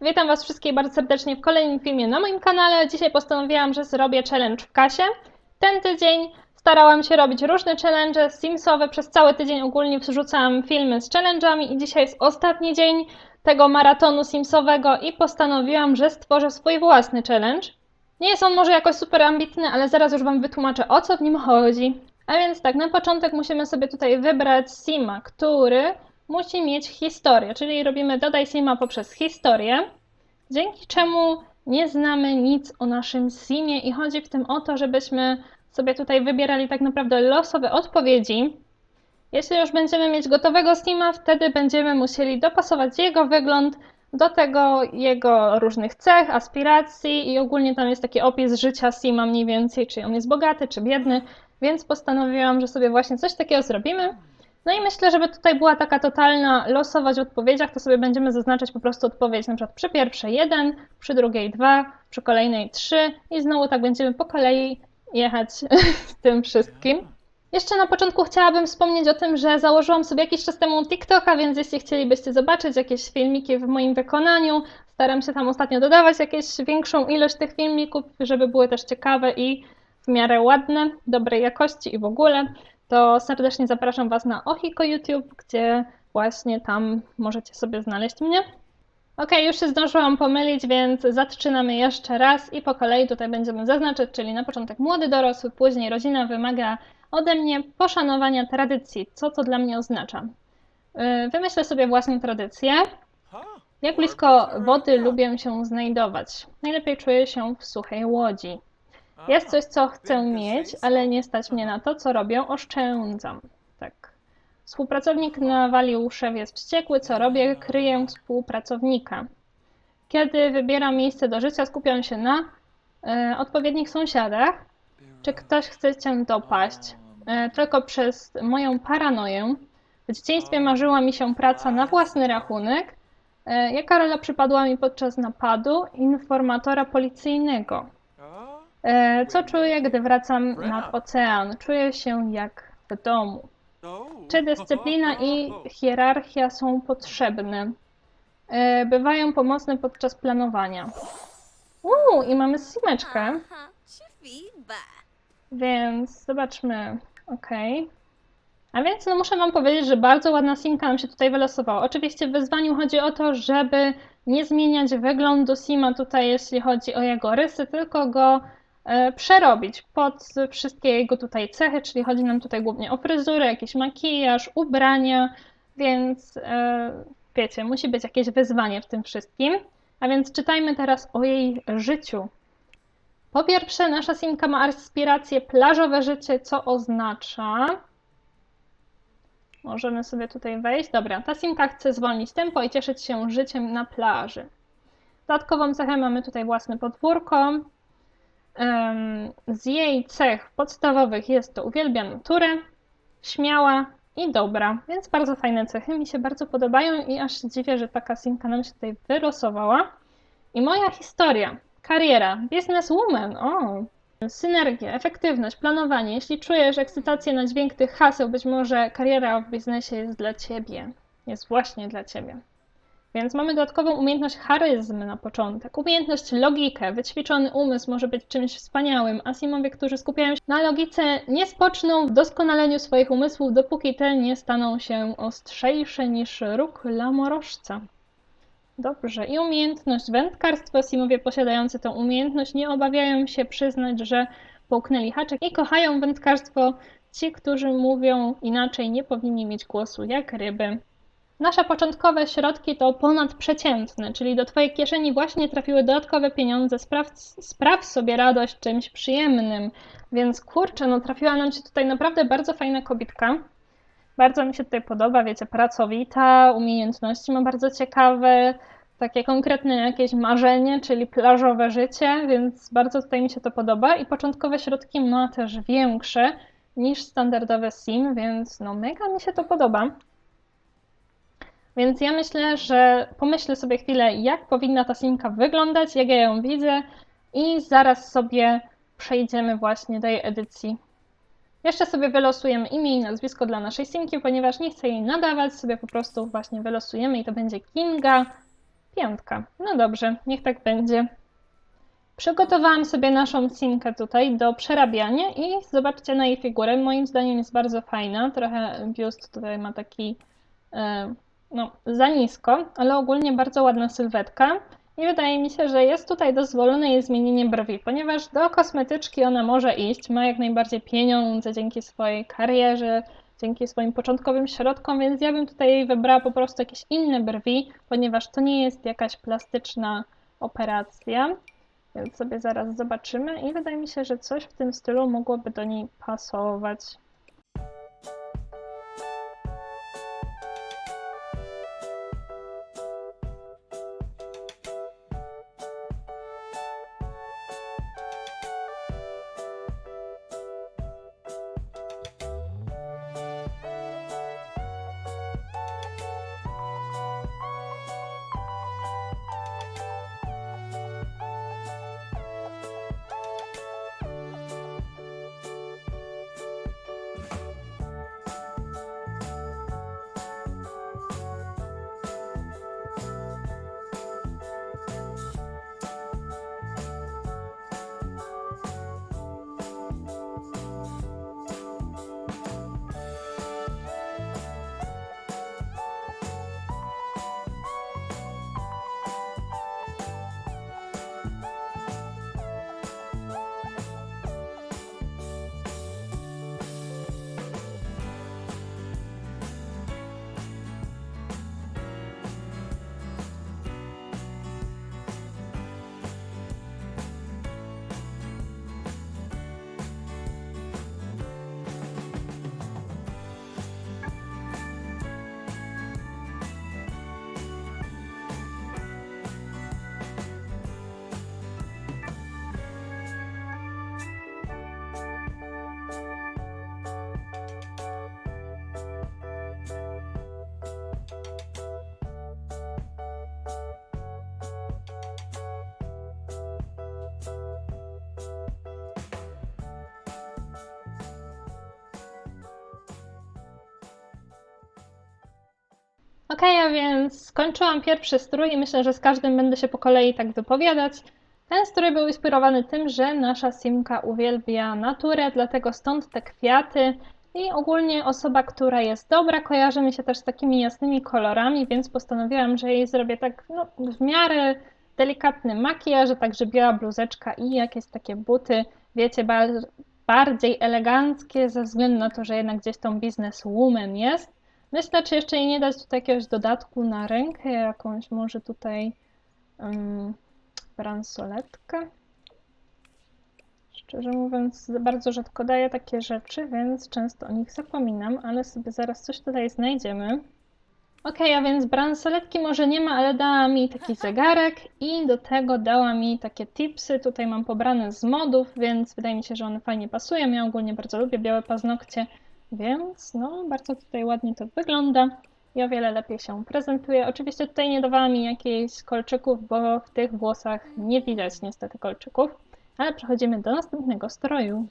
Witam Was wszystkich bardzo serdecznie w kolejnym filmie na moim kanale. Dzisiaj postanowiłam, że zrobię challenge w kasie. Ten tydzień starałam się robić różne challenge simsowe. Przez cały tydzień ogólnie wrzucałam filmy z challenge'ami i dzisiaj jest ostatni dzień tego maratonu simsowego i postanowiłam, że stworzę swój własny challenge. Nie jest on może jakoś super ambitny, ale zaraz już Wam wytłumaczę o co w nim chodzi. A więc tak, na początek musimy sobie tutaj wybrać sima, który musi mieć historię, czyli robimy dodaj sima poprzez historię, dzięki czemu nie znamy nic o naszym simie i chodzi w tym o to, żebyśmy sobie tutaj wybierali tak naprawdę losowe odpowiedzi. Jeśli już będziemy mieć gotowego sima, wtedy będziemy musieli dopasować jego wygląd do tego jego różnych cech, aspiracji i ogólnie tam jest taki opis życia Sima mniej więcej, czy on jest bogaty, czy biedny, więc postanowiłam, że sobie właśnie coś takiego zrobimy. No i myślę, żeby tutaj była taka totalna losowość w odpowiedziach, to sobie będziemy zaznaczać po prostu odpowiedź, na przykład przy pierwszej 1, przy drugiej 2, przy kolejnej 3 i znowu tak będziemy po kolei jechać z tym wszystkim. Jeszcze na początku chciałabym wspomnieć o tym, że założyłam sobie jakiś czas temu TikToka, więc jeśli chcielibyście zobaczyć jakieś filmiki w moim wykonaniu, staram się tam ostatnio dodawać jakieś większą ilość tych filmików, żeby były też ciekawe i w miarę ładne, dobrej jakości i w ogóle, to serdecznie zapraszam Was na Ohiko YouTube, gdzie właśnie tam możecie sobie znaleźć mnie. Ok, już się zdążyłam pomylić, więc zaczynamy jeszcze raz i po kolei tutaj będziemy zaznaczać, czyli na początek młody dorosły, później rodzina wymaga ode mnie poszanowania tradycji. Co to dla mnie oznacza? Yy, Wymyślę sobie własną tradycję. Jak blisko wody lubię się znajdować? Najlepiej czuję się w suchej łodzi. Jest coś, co chcę mieć, ale nie stać mnie na to, co robię, oszczędzam. Tak. Współpracownik nawalił szef jest wściekły, co robię, kryję współpracownika. Kiedy wybieram miejsce do życia, skupiam się na e, odpowiednich sąsiadach. Czy ktoś chce cię dopaść? E, tylko przez moją paranoję. W dzieciństwie marzyła mi się praca na własny rachunek. E, jaka rola przypadła mi podczas napadu informatora policyjnego? E, Co czuję, gdy wracam nad ocean? Czuję się jak w domu. Czy dyscyplina i hierarchia są potrzebne? E, Bywają pomocne podczas planowania. Uuu, i mamy simeczkę, więc zobaczmy. Ok. A więc no muszę Wam powiedzieć, że bardzo ładna simka nam się tutaj wylosowała. Oczywiście w wyzwaniu chodzi o to, żeby nie zmieniać wyglądu sima tutaj, jeśli chodzi o jego rysy, tylko go przerobić pod wszystkie jego tutaj cechy, czyli chodzi nam tutaj głównie o fryzurę, jakiś makijaż, ubrania, więc e, wiecie, musi być jakieś wyzwanie w tym wszystkim. A więc czytajmy teraz o jej życiu. Po pierwsze, nasza simka ma aspiracje plażowe życie, co oznacza. Możemy sobie tutaj wejść. Dobra, ta simka chce zwolnić tempo i cieszyć się życiem na plaży. Dodatkową cechę mamy tutaj własne podwórko. Z jej cech podstawowych jest to uwielbia naturę, śmiała i dobra, więc bardzo fajne cechy, mi się bardzo podobają i aż dziwię, że taka simka nam się tutaj wylosowała. I moja historia, kariera, businesswoman, o, synergia, efektywność, planowanie. Jeśli czujesz ekscytację na dźwięk tych haseł, być może kariera w biznesie jest dla Ciebie, jest właśnie dla Ciebie. Więc mamy dodatkową umiejętność charyzmy na początek. Umiejętność logikę. Wyćwiczony umysł może być czymś wspaniałym. Asimowie, którzy skupiają się na logice, nie spoczną w doskonaleniu swoich umysłów, dopóki te nie staną się ostrzejsze niż róg lamorożca. Dobrze. I umiejętność wędkarstwa. Simowie posiadający tę umiejętność nie obawiają się przyznać, że połknęli haczyk i kochają wędkarstwo. Ci, którzy mówią inaczej, nie powinni mieć głosu jak ryby. Nasze początkowe środki to ponadprzeciętne, czyli do Twojej kieszeni właśnie trafiły dodatkowe pieniądze. Spraw, spraw sobie radość czymś przyjemnym. Więc kurczę, no trafiła nam się tutaj naprawdę bardzo fajna kobitka. Bardzo mi się tutaj podoba, wiecie, pracowita, umiejętności ma bardzo ciekawe, takie konkretne jakieś marzenie, czyli plażowe życie, więc bardzo tutaj mi się to podoba. I początkowe środki ma też większe niż standardowe SIM, więc no mega mi się to podoba. Więc ja myślę, że pomyślę sobie chwilę, jak powinna ta simka wyglądać, jak ja ją widzę i zaraz sobie przejdziemy właśnie do jej edycji. Jeszcze sobie wylosujemy imię i nazwisko dla naszej simki, ponieważ nie chcę jej nadawać, sobie po prostu właśnie wylosujemy i to będzie Kinga Piątka. No dobrze, niech tak będzie. Przygotowałam sobie naszą simkę tutaj do przerabiania i zobaczcie na jej figurę. Moim zdaniem jest bardzo fajna. Trochę biust tutaj ma taki e, no, za nisko, ale ogólnie bardzo ładna sylwetka. I wydaje mi się, że jest tutaj dozwolone jej zmienienie brwi, ponieważ do kosmetyczki ona może iść, ma jak najbardziej pieniądze dzięki swojej karierze, dzięki swoim początkowym środkom, więc ja bym tutaj jej wybrała po prostu jakieś inne brwi, ponieważ to nie jest jakaś plastyczna operacja. Więc sobie zaraz zobaczymy i wydaje mi się, że coś w tym stylu mogłoby do niej pasować. Ok, a więc skończyłam pierwszy strój i myślę, że z każdym będę się po kolei tak wypowiadać. Ten strój był inspirowany tym, że nasza Simka uwielbia naturę, dlatego stąd te kwiaty. I ogólnie osoba, która jest dobra, kojarzy mi się też z takimi jasnymi kolorami, więc postanowiłam, że jej zrobię tak no, w miarę delikatny makijaż, także biała bluzeczka i jakieś takie buty, wiecie, bar bardziej eleganckie, ze względu na to, że jednak gdzieś tą bizneswoman jest. Myślę, czy jeszcze jej nie dać tutaj jakiegoś dodatku na rękę, jakąś może tutaj um, bransoletkę. Szczerze mówiąc, bardzo rzadko daję takie rzeczy, więc często o nich zapominam, ale sobie zaraz coś tutaj znajdziemy. Ok, a więc bransoletki może nie ma, ale dała mi taki zegarek i do tego dała mi takie tipsy. Tutaj mam pobrane z modów, więc wydaje mi się, że one fajnie pasują. Ja ogólnie bardzo lubię białe paznokcie, więc no bardzo tutaj ładnie to wygląda i o wiele lepiej się prezentuje. Oczywiście tutaj nie dawała mi jakichś kolczyków, bo w tych włosach nie widać niestety kolczyków. Ale przechodzimy do następnego stroju.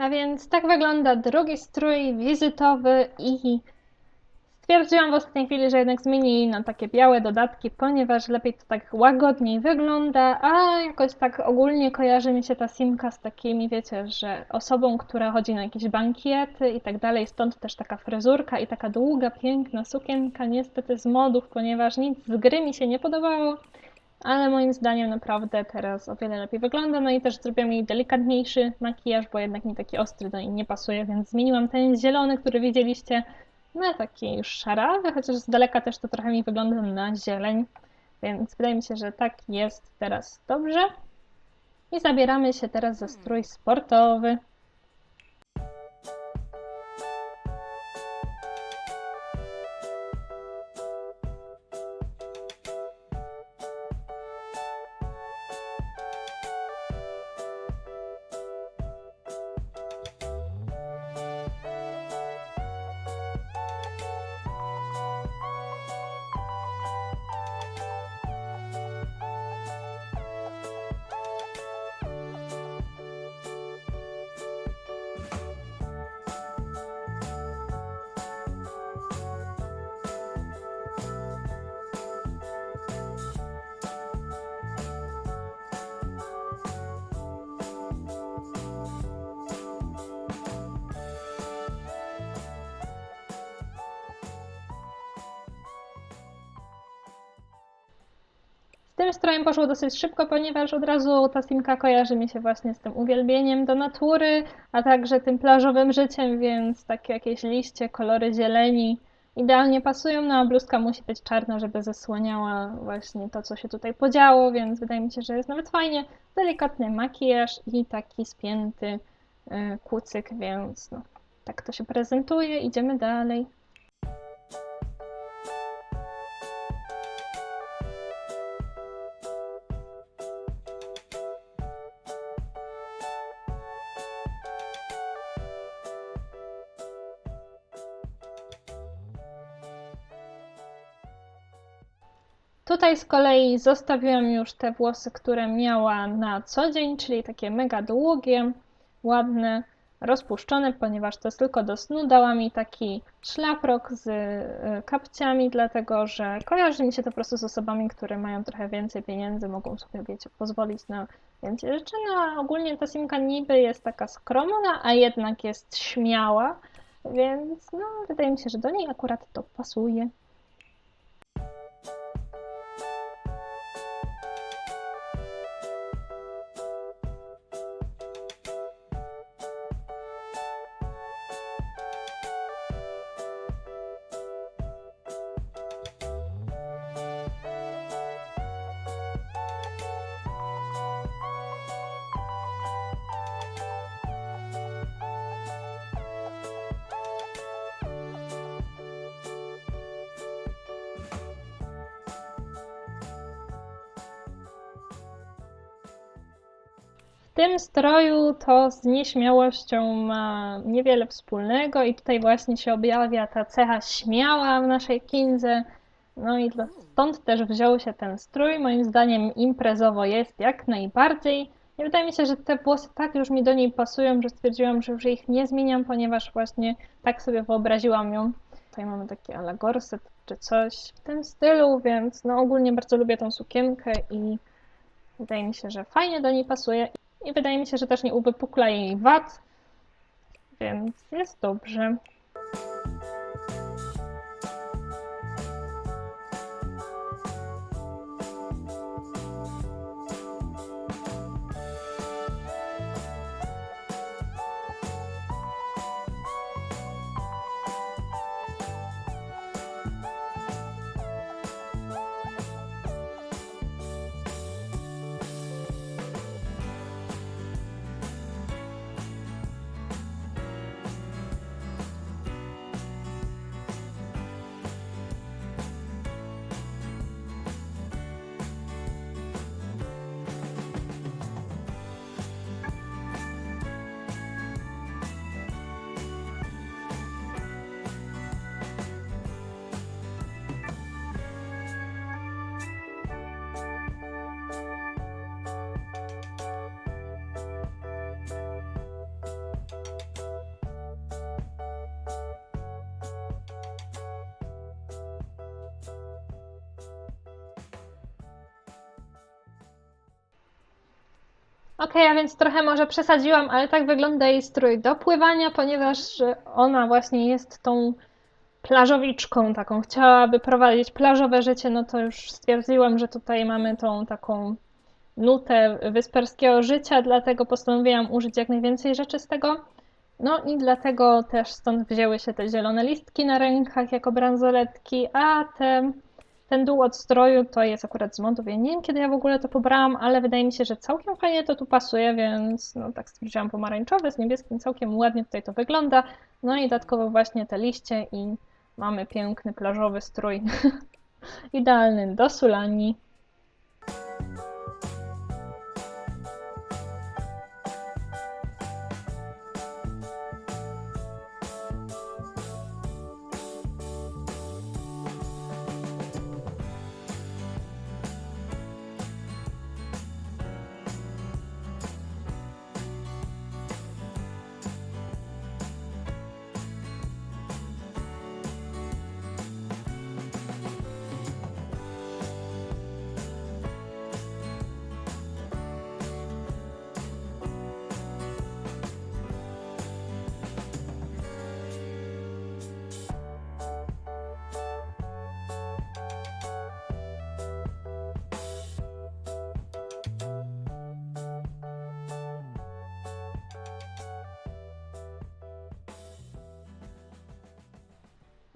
A więc tak wygląda drugi strój wizytowy i stwierdziłam w ostatniej chwili, że jednak zmienię jej na takie białe dodatki, ponieważ lepiej to tak łagodniej wygląda, a jakoś tak ogólnie kojarzy mi się ta simka z takimi, wiecie, że osobą, która chodzi na jakieś bankiety i tak dalej, stąd też taka fryzurka i taka długa, piękna sukienka, niestety z modów, ponieważ nic z gry mi się nie podobało, ale moim zdaniem naprawdę teraz o wiele lepiej wygląda, no i też zrobiłam jej delikatniejszy makijaż, bo jednak mi taki ostry do niej nie pasuje, więc zmieniłam ten zielony, który widzieliście, na taki już szarawy, chociaż z daleka też to trochę mi wygląda na zieleń, więc wydaje mi się, że tak jest teraz dobrze. I zabieramy się teraz za strój sportowy. Tym strojem poszło dosyć szybko, ponieważ od razu ta simka kojarzy mi się właśnie z tym uwielbieniem do natury, a także tym plażowym życiem, więc takie jakieś liście, kolory zieleni idealnie pasują, no a bluzka musi być czarna, żeby zasłaniała właśnie to, co się tutaj podziało, więc wydaje mi się, że jest nawet fajnie. Delikatny makijaż i taki spięty y, kucyk, więc no, tak to się prezentuje. Idziemy dalej. Tutaj z kolei zostawiłam już te włosy, które miała na co dzień, czyli takie mega długie, ładne, rozpuszczone, ponieważ to jest tylko do snu. Dała mi taki szlafrok z y, kapciami, dlatego że kojarzy mi się to po prostu z osobami, które mają trochę więcej pieniędzy, mogą sobie, wiecie, pozwolić na więcej rzeczy. No a ogólnie ta simka niby jest taka skromna, a jednak jest śmiała, więc no, wydaje mi się, że do niej akurat to pasuje. Tym stroju to z nieśmiałością ma niewiele wspólnego i tutaj właśnie się objawia ta cecha śmiała w naszej Kindze. No i stąd też wziął się ten strój. Moim zdaniem imprezowo jest jak najbardziej. I wydaje mi się, że te włosy tak już mi do niej pasują, że stwierdziłam, że już ich nie zmieniam, ponieważ właśnie tak sobie wyobraziłam ją. Tutaj mamy taki ala gorset czy coś w tym stylu, więc no ogólnie bardzo lubię tą sukienkę i wydaje mi się, że fajnie do niej pasuje. I wydaje mi się, że też nie uwypukla jej wad, więc jest dobrze. Okej, a więc trochę może przesadziłam, ale tak wygląda jej strój do pływania, ponieważ ona właśnie jest tą plażowiczką taką. Chciałaby prowadzić plażowe życie, no to już stwierdziłam, że tutaj mamy tą taką nutę wysperskiego życia, dlatego postanowiłam użyć jak najwięcej rzeczy z tego. No i dlatego też stąd wzięły się te zielone listki na rękach jako bransoletki, a te, ten dół od stroju to jest akurat z. Ja nie wiem, kiedy ja w ogóle to pobrałam, ale wydaje mi się, że całkiem fajnie to tu pasuje, więc no tak stwierdziłam pomarańczowy z niebieskim, całkiem ładnie tutaj to wygląda. No i dodatkowo właśnie te liście i mamy piękny plażowy strój. Idealny do sulani.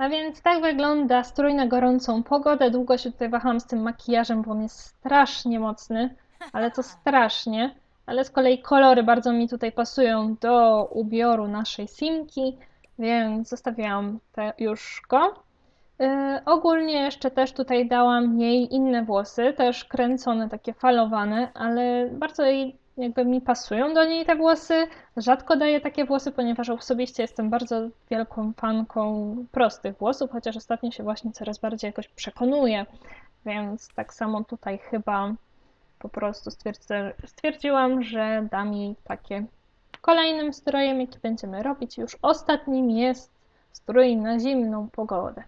A więc tak wygląda strój na gorącą pogodę. Długo się tutaj wahałam z tym makijażem, bo on jest strasznie mocny, ale to strasznie. Ale z kolei kolory bardzo mi tutaj pasują do ubioru naszej Simki, więc zostawiłam te już go. Yy, ogólnie jeszcze też tutaj dałam jej inne włosy, też kręcone, takie falowane, ale bardzo jej jakby mi pasują do niej te włosy. Rzadko daję takie włosy, ponieważ osobiście jestem bardzo wielką fanką prostych włosów, chociaż ostatnio się właśnie coraz bardziej jakoś przekonuję, więc tak samo tutaj chyba po prostu stwierdziłam, że dam jej takie. Kolejnym strojem, jaki będziemy robić, już ostatnim jest strój na zimną pogodę.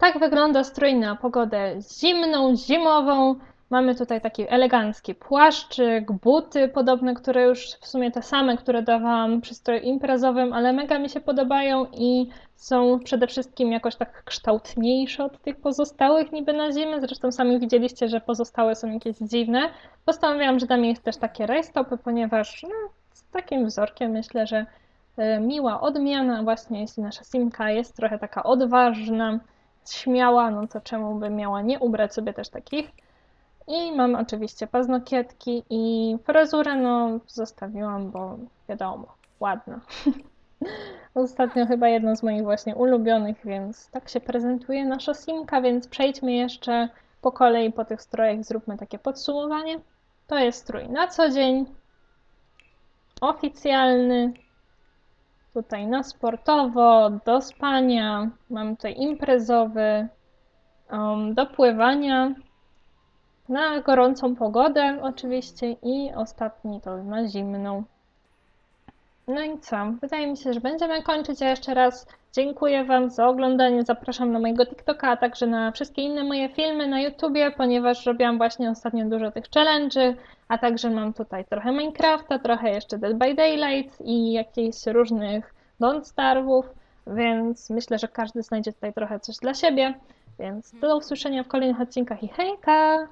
Tak wygląda strój na pogodę zimną, zimową. Mamy tutaj taki elegancki płaszczyk, buty podobne, które już w sumie te same, które dawałam przy stroju imprezowym, ale mega mi się podobają i są przede wszystkim jakoś tak kształtniejsze od tych pozostałych niby na zimę. Zresztą sami widzieliście, że pozostałe są jakieś dziwne. Postanowiłam, że dam jej też takie rajstopy, ponieważ no, z takim wzorkiem myślę, że e, miła odmiana właśnie, jeśli nasza simka jest trochę taka odważna, śmiała, no to czemu by miała nie ubrać sobie też takich. I mam oczywiście paznokietki i fryzurę, no zostawiłam, bo wiadomo, ładna. Ostatnio chyba jedną z moich właśnie ulubionych, więc tak się prezentuje nasza simka, więc przejdźmy jeszcze po kolei po tych strojach, zróbmy takie podsumowanie. To jest strój na co dzień, oficjalny, tutaj na sportowo, do spania, mam tutaj imprezowy, um, do pływania, na gorącą pogodę oczywiście i ostatni to na zimną. No i co? Wydaje mi się, że będziemy kończyć. Ja jeszcze raz dziękuję Wam za oglądanie. Zapraszam na mojego TikToka, a także na wszystkie inne moje filmy na YouTubie, ponieważ robiłam właśnie ostatnio dużo tych challenge'y, a także mam tutaj trochę Minecrafta, trochę jeszcze Dead by Daylight i jakichś różnych Don't Starve'ów, więc myślę, że każdy znajdzie tutaj trochę coś dla siebie. Więc do usłyszenia w kolejnych odcinkach i hejka!